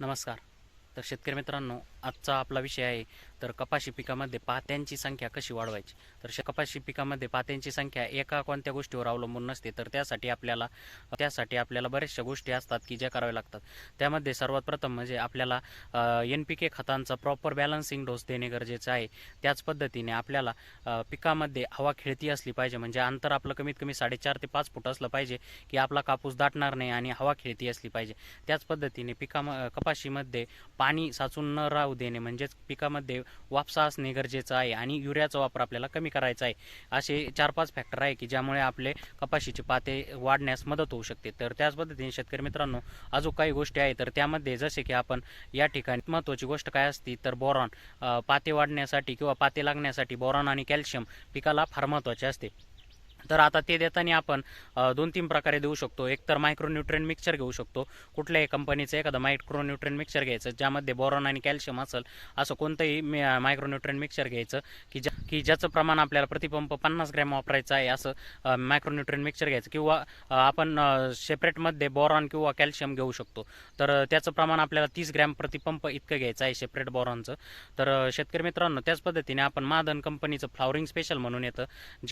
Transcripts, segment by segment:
नमस्कार. तर शेतकरी मित्रांनो आजचा आपला विषय आहे तर कपाशी पिकामध्ये पात्यांची संख्या कशी वाढवायची? तर कपाशी पिकामध्ये पात्यांची संख्या एका कोणत्या गोष्टीवर अवलंबून नसते तर त्यासाठी आपल्याला त्यासाठी आपल्याला बऱ्याचशा गोष्टी असतात की ज्या कराव्या लागतात. त्यामध्ये सर्वात प्रथम म्हणजे आपल्याला एन पी के खतांचा प्रॉपर बॅलन्सिंग डोस देणे गरजेचं आहे. त्याच पद्धतीने आपल्याला पिकामध्ये हवा खेळती असली पाहिजे म्हणजे अंतर आपलं कमीत कमी साडेचार ते पाच फूट असलं पाहिजे की आपला कापूस दाटणार नाही आणि हवा खेळती असली पाहिजे. त्याच पद्धतीने पिका कपाशीमध्ये पाणी साचून न राह देणे म्हणजेच पिकामध्ये वापसा असणे गरजेचं आहे आणि युरियाचा वापर आपल्याला कमी करायचा आहे. असे चार पाच फॅक्टर आहे की ज्यामुळे आपले कपाशीचे पाते वाढण्यास मदत होऊ शकते. तर त्याच पद्धतीने शेतकरी मित्रांनो अजून काही गोष्टी आहे तर त्यामध्ये जसे की आपण या ठिकाणी महत्त्वाची गोष्ट काय असती तर बोरॉन पाते वाढण्यासाठी किंवा पाते लागण्यासाठी बोरॉन आणि कॅल्शियम पिकाला फार महत्त्वाचे असते. तर आता ते देताना आपण दोन तीन प्रकारे देऊ शकतो. एकतर मायक्रोन्युट्रेन मायक्रोन्युट्रिएंट मिक्सचर घेऊ शकतो. कुठल्याही कंपनीचं एखादं मायक्रोन्युट्रेन मिक्सचर घ्यायचं ज्यामध्ये बोरॉन आणि कॅल्शियम असेल असं कोणतंही मायक्रोन्युट्रेन मिक्सचर घ्यायचं की ज्या की ज्याचं प्रमाण आपल्याला प्रतिपंप पन्नास ग्रॅम वापरायचं आहे असं मायक्रोन्युट्रेन मिक्सचर घ्यायचं. किंवा आपण सेपरेटमध्ये बोरॉन किंवा कॅल्शियम घेऊ शकतो. तर त्याचं प्रमाण आपल्याला तीस ग्रॅम प्रतिपंप इतकं घ्यायचं आहे सेपरेट बोरॉनचं तर शेतकरी मित्रांनो त्याच पद्धतीने आपण मादन कंपनीचं फ्लॉवरिंग स्पेशल म्हणून येतं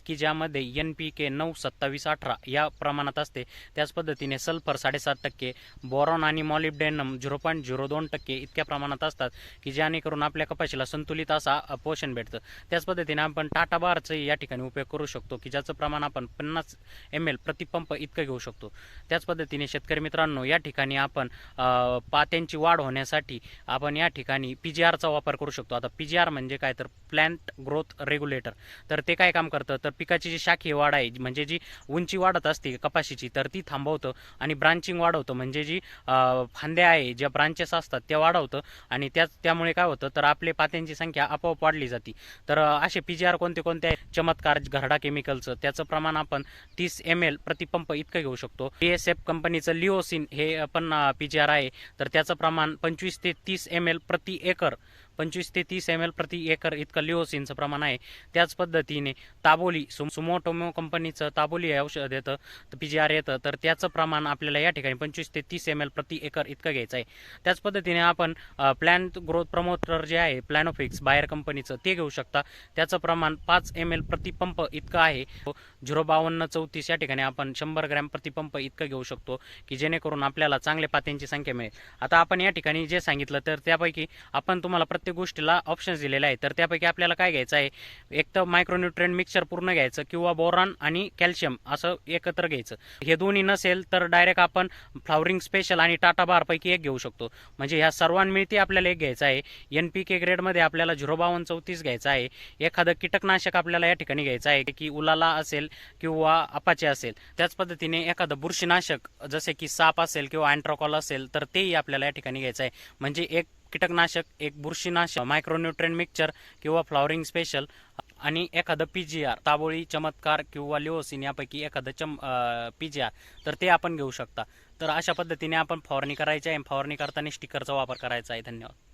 की ज्यामध्ये एन पी के नऊ सत्तावीस अठरा या प्रमाणात असते. त्याच पद्धतीने सल्फर साडेसात टक्के बोरॉन आणि मॉलिब्डेनम झिरो पॉईंट झिरो दोन टक्के इतक्या प्रमाणात असतात की जेणेकरून आपल्या कपाशीला संतुलित असा पोषण भेटतं. त्याच पद्धतीने आपण टाटा बारचाही या ठिकाणी उपयोग करू शकतो की ज्याचं प्रमाण आपण पन्नास एम एल प्रतिपंप इतकं घेऊ शकतो. त्याच पद्धतीने शेतकरी मित्रांनो या ठिकाणी आपण पात्यांची वाढ होण्यासाठी आपण या ठिकाणी पी जी आरचा वापर करू शकतो. आता पी जी आर म्हणजे काय? तर प्लॅन्ट ग्रोथ रेग्युलेटर. तर ते काय काम करतं? तर पिकाची जी शाखी वाढ आहे. म्हणजे जी उंची वाढत असते कपाशीची तर ती थांबवतं आणि ब्रांचिंग वाढवतं. म्हणजे जी फांद्या आहे ज्या ब्रांचेस असतात त्या वाढवतं आणि त्याच त्यामुळे काय होतं तर आपले पात्यांची संख्या आपोआप वाढली जाते. तर असे पी जी आर कोणते कोणते आहे चमत्कार घरडा केमिकलचं त्याचं प्रमाण आपण तीस एम एल प्रतिपंप इतकं घेऊ शकतो. बी एस एफ कंपनीचं लिओसिन हे पण पी जी आर आहे. तर त्याचं प्रमाण पंचवीस ते तीस एम एल प्रति एकर पंचवीस ते तीस एम एल प्रति एकर इतकं लिओसिनचं प्रमाण आहे. त्याच पद्धतीने ताबोली सु सुमोटोमो कंपनीचं ताबोली हे औषध येतं पी जी आर येतं तर त्याचं प्रमाण आपल्याला या ठिकाणी पंचवीस ते तीस एम एल प्रति एकर इतकं घ्यायचं आहे. त्याच पद्धतीने आपण प्लॅन ग्रोथ प्रमोटर जे आहे प्लॅनोफिक्स बाहेर कंपनीचं ते घेऊ शकता. त्याचं प्रमाण पाच एम एल प्रतिपंप इतकं आहे. झिरो बावन्न चौतीस या ठिकाणी आपण शंभर ग्रॅम प्रतिपंप इतकं घेऊ शकतो की जेणेकरून आपल्याला चांगल्या पात्यांची संख्या मिळेल. आता आपण या ठिकाणी जे सांगितलं तर त्यापैकी आपण तुम्हाला प्रत्येक गोष्टीला ऑप्शन्स दिलेले आहेत. तर त्यापैकी आपल्याला काय घ्यायचं आहे? एक तर मायक्रोन्युट्रिएंट मिक्सचर पूर्ण घ्यायचं किंवा बोरॉन आणि कॅल्शियम असं एकत्र घ्यायचं. हे दोन्ही नसेल तर डायरेक्ट आपण फ्लॉवरिंग स्पेशल आणि टाटा बारपैकी एक घेऊ शकतो. म्हणजे ह्या सर्वांमिळती आपल्याला एक घ्यायचं आहे. एन पी के ग्रेडमध्ये आपल्याला झिरो बावन्न चौतीस घ्यायचं आहे. एखादं कीटकनाशक आपल्याला या ठिकाणी घ्यायचं आहे की उलाला असेल किंवा अपाचे असेल. त्याच पद्धतीने एखादं बुरशीनाशक जसे की साप असेल किंवा अँट्रोकॉल असेल तर तेही आपल्याला या ठिकाणी घ्यायचं आहे. म्हणजे एक कीटकनाशक एक बुरशीनाशक मायक्रोन्युट्रेन मिक्सचर किंवा फ्लॉवरिंग स्पेशल आणि एखादं पी जी आर ताबोळी चमत्कार किंवा लिओसिन यापैकी एखादं चम पी जी आर तर ते आपण घेऊ शकता. तर अशा पद्धतीने आपण फवारणी करायची आहे फवारणी करताना स्टिकरचा वापर करायचा आहे. धन्यवाद.